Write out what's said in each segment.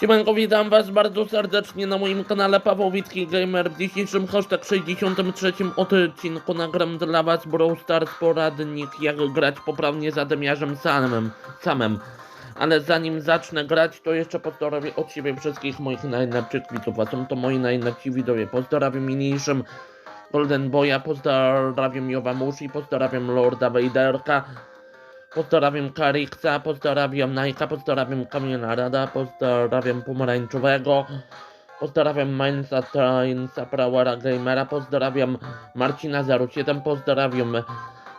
Siemanko, witam was bardzo serdecznie na moim kanale Paweł Witki Gamer. W dzisiejszym hashtag 63 odcinku nagram dla was Brawl Stars poradnik jak grać poprawnie z Ademiarzem samym, samym. Ale zanim zacznę grać, to jeszcze pozdrowię od siebie wszystkich moich najlepszych widzów, a są to moi najlepsi widzowie. Pozdrawiam mniejszym Golden Boya, pozdrawiam Jowamushi, pozdrawiam Lorda Vaderka. Pozdrawiam Kariksa, pozdrawiam Najka, pozdrawiam Kamila Rada, pozdrawiam Pomarańczowego, pozdrawiam Mainza Trainsa, Prawara Gamera, pozdrawiam Marcina 07, pozdrawiam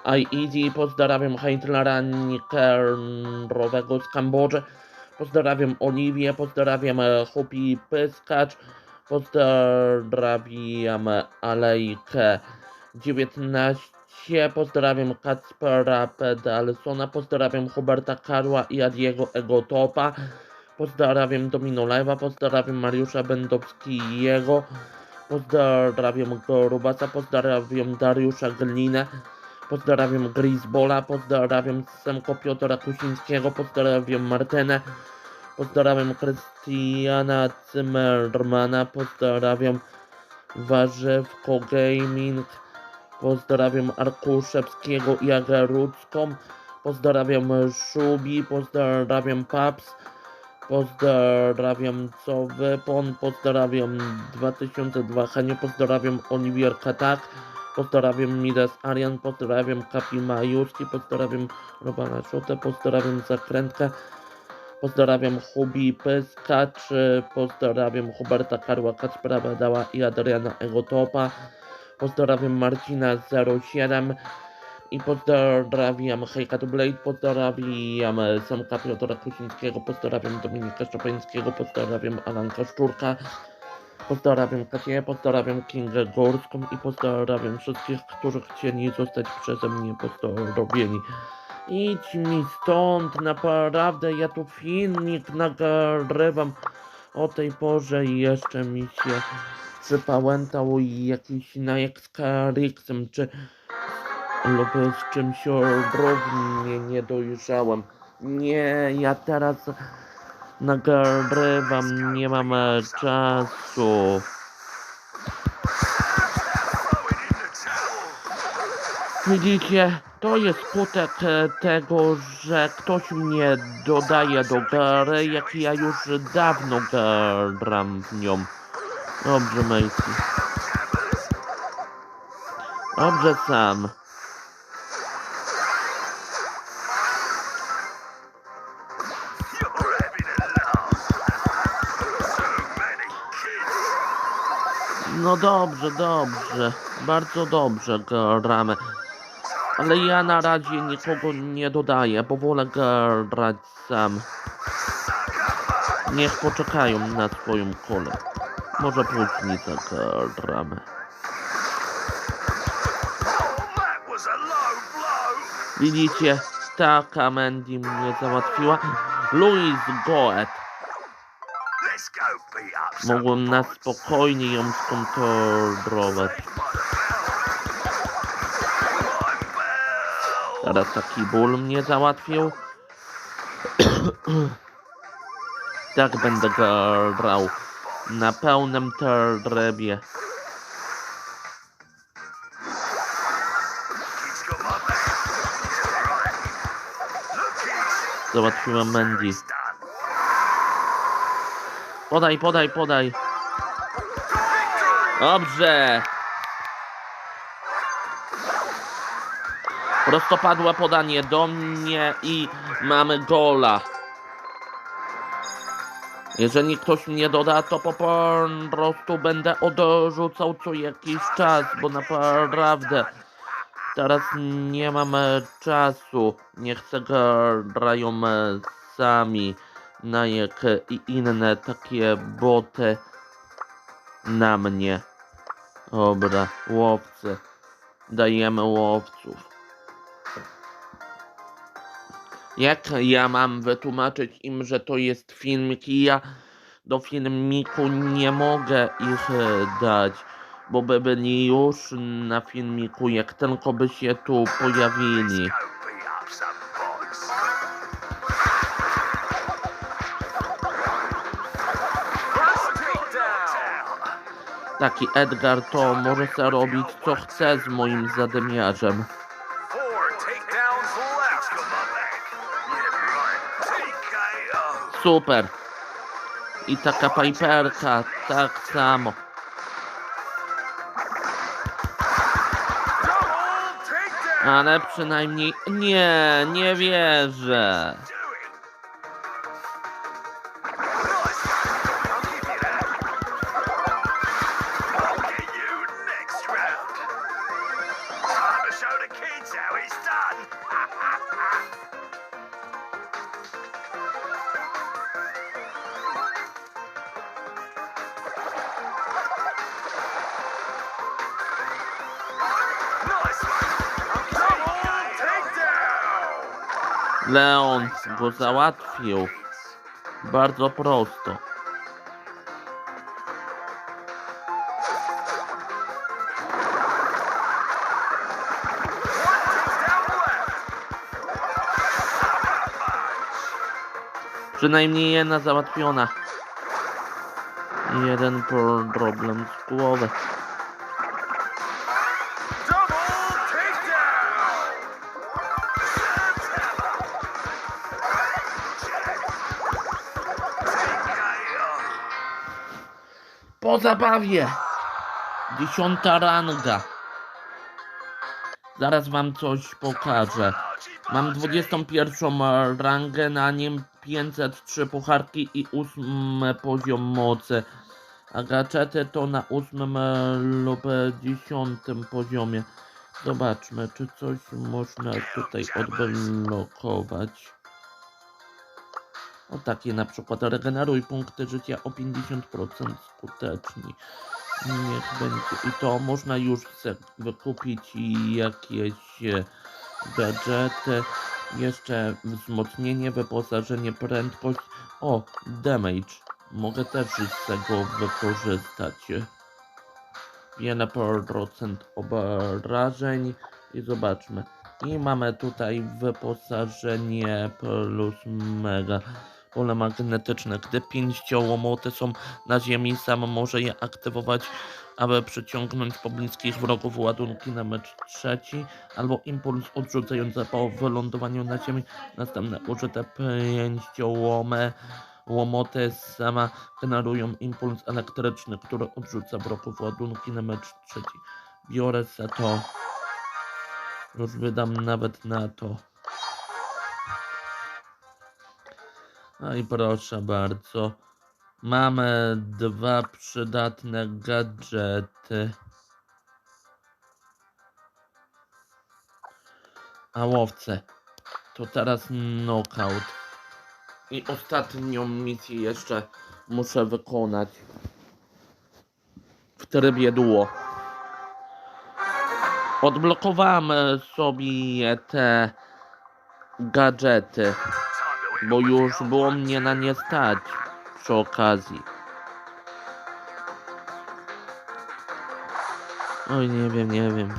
iEasy, pozdrawiam Hitlera Nikerowego z Kambodży, pozdrawiam Oliwię, pozdrawiam Hupi Pyskacz, pozdrawiam Alejkę 19, pozdrawiam Kacpera Pedalsona, pozdrawiam Huberta Karła i Adiego Egotopa, pozdrawiam Domino Live'a, pozdrawiam Mariusza Będowskiego, pozdrawiam Grubasa, pozdrawiam Dariusza Glinę, pozdrawiam Grisbola, pozdrawiam Semko Piotra Kusińskiego, pozdrawiam Martenę, pozdrawiam Krystiana Zimmermana, pozdrawiam Warzywko Gaming, pozdrawiam Arkuszewskiego i Agarucką, pozdrawiam Szubi, pozdrawiam Paps, pozdrawiam Cowypon, pozdrawiam 2002 Henio, pozdrawiam Oliwier Katak, pozdrawiam Midas Arian, pozdrawiam Kapi Majuski, pozdrawiam Robana Szutę, pozdrawiam Zakrętkę, Pozdrawiam Hubi Pyskacz, pozdrawiam Huberta Karła Kacpera Badała i Adriana Egotopa, pozdrawiam Marcina 07 i pozdrawiam Hejka Blade, pozdrawiam Samka Piotra Kusińskiego, pozdrawiam Dominika Szczepańskiego, pozdrawiam Alanka Szczurka, pozdrawiam Kasię, pozdrawiam Kingę Górską i pozdrawiam wszystkich, którzy chcieli zostać przeze mnie pozdrowieni. Idź mi stąd, naprawdę, ja tu filmik nagrywam o tej porze i jeszcze mi się przypałętał jakiś najek z Kariksem, czy lub z czymś równie nie dojrzałem. Nie, ja teraz nagrywam, nie mam e, czasu. Widzicie, to jest skutek tego, że ktoś mnie dodaje do gry, jak ja już dawno gram w nią. Dobrze, Macy. Dobrze sam. No dobrze, dobrze. Bardzo dobrze gramy. Ale ja na razie nikogo nie dodaję, bo wolę grać sam. Niech poczekają na swoją kolę. Może później zagramy. Widzicie, taka Mandy mnie załatwiła. Louis Goet. Mogłem na spokojnie ją skontrolować. Teraz taki ból mnie załatwił. tak będę grał. Na pełnym trybie. Załatwiłem Mandy. Podaj, podaj, podaj. Dobrze. Prostopadłe podanie do mnie i mamy gola. Jeżeli ktoś mnie doda, to po prostu będę odrzucał co jakiś czas, bo naprawdę teraz nie mam czasu. Nie chcę grają sami na jak i inne takie boty na mnie. Dobra, łowcy. Dajemy łowców. Jak ja mam wytłumaczyć im, że to jest filmik i ja do filmiku nie mogę ich e, dać, bo by byli już na filmiku, jak tylko by się tu pojawili. Taki Edgar to może robić co chce z moim zadymiarzem. Super. I taka Piperka, tak samo. Ale przynajmniej... Nie, nie wierzę. Leon go załatwił. Bardzo prosto. Przynajmniej jedna załatwiona. Jeden problem z głowy. Po zabawie. Dziesiąta ranga. Zaraz wam coś pokażę. Mam 21 rangę, na nim 503 pucharki i 8 poziom mocy. A gadżety to na 8 lub 10 poziomie. Zobaczmy, czy coś można tutaj odblokować. O takie na przykład regeneruj punkty życia o 50% skuteczni. Niech będzie. I to można już wykupić jakieś e, gadżety. Jeszcze wzmocnienie, wyposażenie, prędkość. O, damage. Mogę też z tego wykorzystać. Wiele procent obrażeń. I zobaczmy. I mamy tutaj wyposażenie plus mega pole magnetyczne. Gdy pięściołomoty są na ziemi, sam może je aktywować, aby przyciągnąć pobliskich wrogów ładunki na mecz trzeci, albo impuls odrzucający po wylądowaniu na ziemi. Następne użyte pięściołomy łomoty sama generują impuls elektryczny, który odrzuca wrogów ładunki na mecz trzeci. Biorę se to. Już wydam nawet na to. No i proszę bardzo. Mamy dwa przydatne gadżety. A łowce. To teraz knockout. I ostatnią misję jeszcze muszę wykonać. W trybie duo. Odblokowałem sobie te gadżety bo już było mnie na nie stać przy okazji. Oj, nie wiem, nie wiem.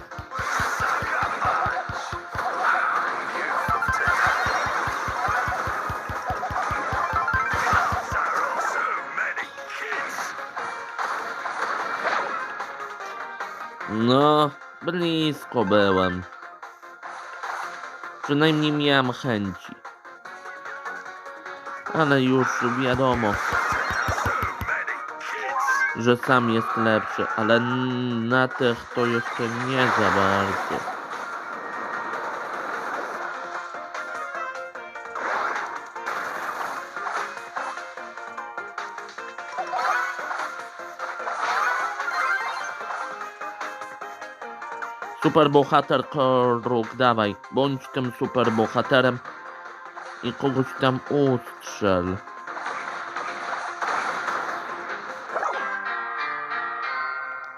No, blisko byłem. Przynajmniej miałem chęci. Ale już wiadomo, że sam jest lepszy, ale na tych to jeszcze nie za bardzo. Superbohater Koruk, dawaj, bądź tym superbohaterem i kogoś tam ustrzel.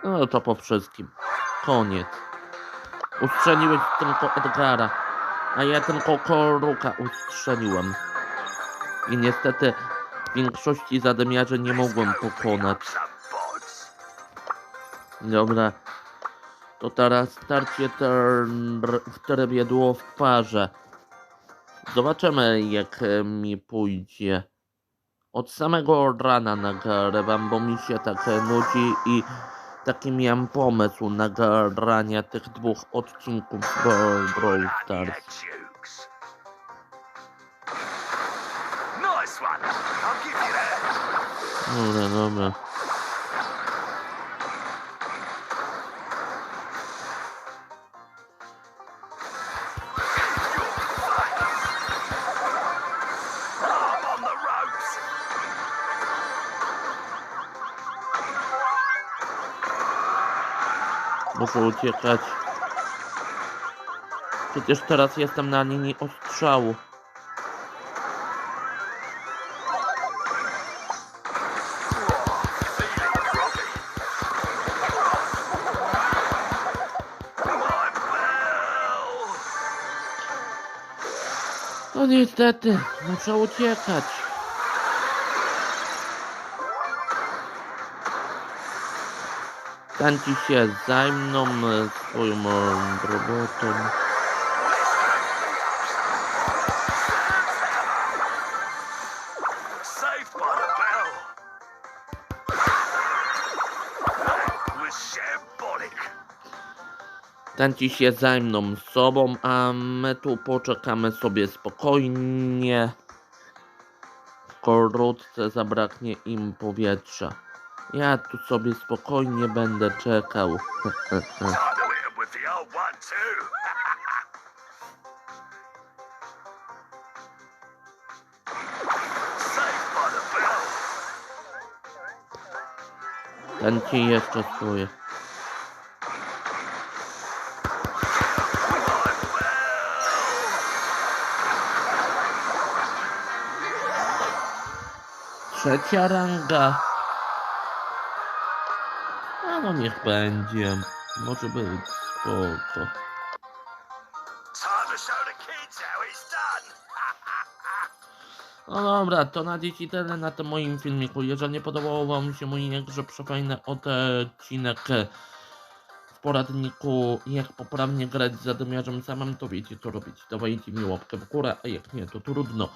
No to po wszystkim. Koniec. Ustrzeliłeś tylko Edgara, a ja tylko Koruka ustrzeliłem. I niestety większości zadymiarzy nie mogłem pokonać. Dobra. To teraz starcie ter- w trybie duo w parze. Zobaczymy jak e, mi pójdzie. Od samego rana nagrywam, bo mi się tak e, nudzi i taki miałem pomysł nagrania tych dwóch odcinków Brawl, Stars. your jukes. Muszę uciekać. Przecież teraz jestem na linii ostrzału. No niestety, muszę uciekać. Tanci się zajmą e, swoją e, robotą. Tanci się zajmą sobą, a my tu poczekamy sobie spokojnie. Wkrótce zabraknie im powietrza. Ja tu sobie spokojnie będę czekał. Time to hit 'em with the no niech będzie. Może być spoko. No dobra, to na dzieci tyle na tym moim filmiku. Jeżeli podobał wam się mój jakże przefajny odcinek w poradniku jak poprawnie grać z zadymiarzem samym, to wiecie co robić. Dawajcie mi łapkę w górę, a jak nie, to trudno.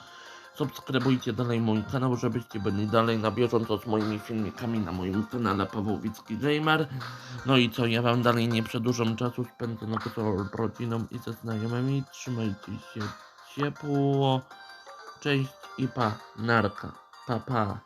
Subskrybujcie dalej mój kanał, żebyście byli dalej na bieżąco z moimi filmikami na moim kanale Pawłowicki Gamer. No i co, ja wam dalej nie przedłużam czasu spędzonego z rodziną i ze znajomymi. Trzymajcie się ciepło. Cześć i pa, narka, pa pa.